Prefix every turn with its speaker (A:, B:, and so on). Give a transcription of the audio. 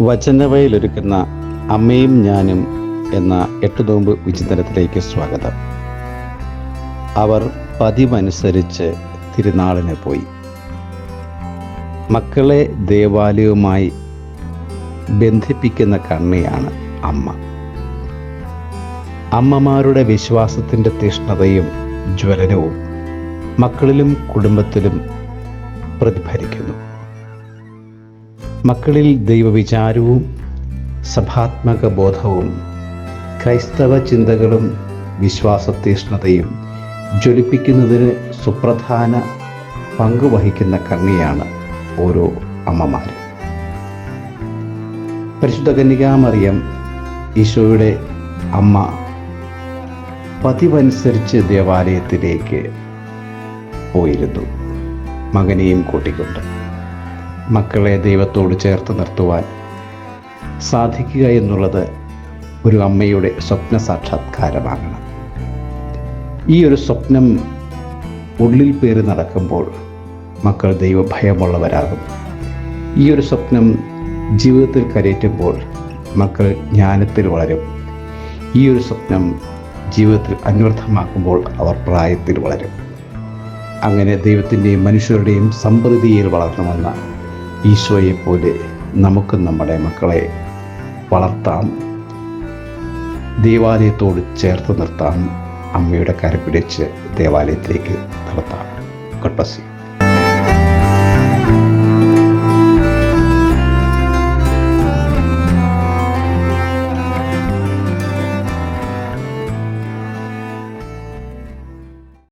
A: വചനവയിലൊരുക്കുന്ന അമ്മയും ഞാനും എന്ന എട്ട് നോമ്പ് വിചിന്തനത്തിലേക്ക് സ്വാഗതം. അവർ പതിവനുസരിച്ച് തിരുനാളിന് പോയി. മക്കളെ ദേവാലയവുമായി ബന്ധിപ്പിക്കുന്ന കണ്ണിയാണ് അമ്മ. അമ്മമാരുടെ വിശ്വാസത്തിന്റെ തീഷ്ണതയും ജ്വലനവും മക്കളിലും കുടുംബത്തിലും പ്രതിഫലിക്കുന്നു. മക്കളിൽ ദൈവവിചാരവും സഭാത്മക ബോധവും ക്രൈസ്തവ ചിന്തകളും വിശ്വാസതീഷ്ണതയും ജ്വലിപ്പിക്കുന്നതിന് സുപ്രധാന പങ്ക് വഹിക്കുന്ന കണ്ണിയാണ് ഓരോ അമ്മമാർ പരിശുദ്ധ കന്യകാമറിയം ഈശോയുടെ അമ്മ പതിവനുസരിച്ച് ദേവാലയത്തിലേക്ക് പോയിരുന്നു. മകനെയും കൂട്ടിക്കൊണ്ട്. മക്കളെ ദൈവത്തോട് ചേർത്ത് നിർത്തുവാൻ സാധിക്കുക എന്നുള്ളത് ഒരു അമ്മയുടെ സ്വപ്ന സാക്ഷാത്കാരമാകണം. ഈ ഒരു സ്വപ്നം ഉള്ളിൽ പേര് നടക്കുമ്പോൾ മക്കൾ ദൈവഭയമുള്ളവരാകും. ഈ ഒരു സ്വപ്നം ജീവിതത്തിൽ കരയറ്റുമ്പോൾ മക്കൾ ജ്ഞാനത്തിൽ വളരും. ഈ ഒരു സ്വപ്നം ജീവിതത്തിൽ അന്വർത്ഥമാക്കുമ്പോൾ അവർ പ്രായത്തിൽ വളരും. അങ്ങനെ ദൈവത്തിന്റെയും മനുഷ്യരുടെയും സമൃദ്ധിയിൽ വളർന്നു വന്ന നമുക്കും നമ്മുടെ മക്കളെ വളർത്താം. ദേവാലയത്തോട് ചേർത്ത് നിർത്താം. അമ്മയുടെ കരപിടിച്ച് ദേവാലയത്തിലേക്ക് നടത്താം. യു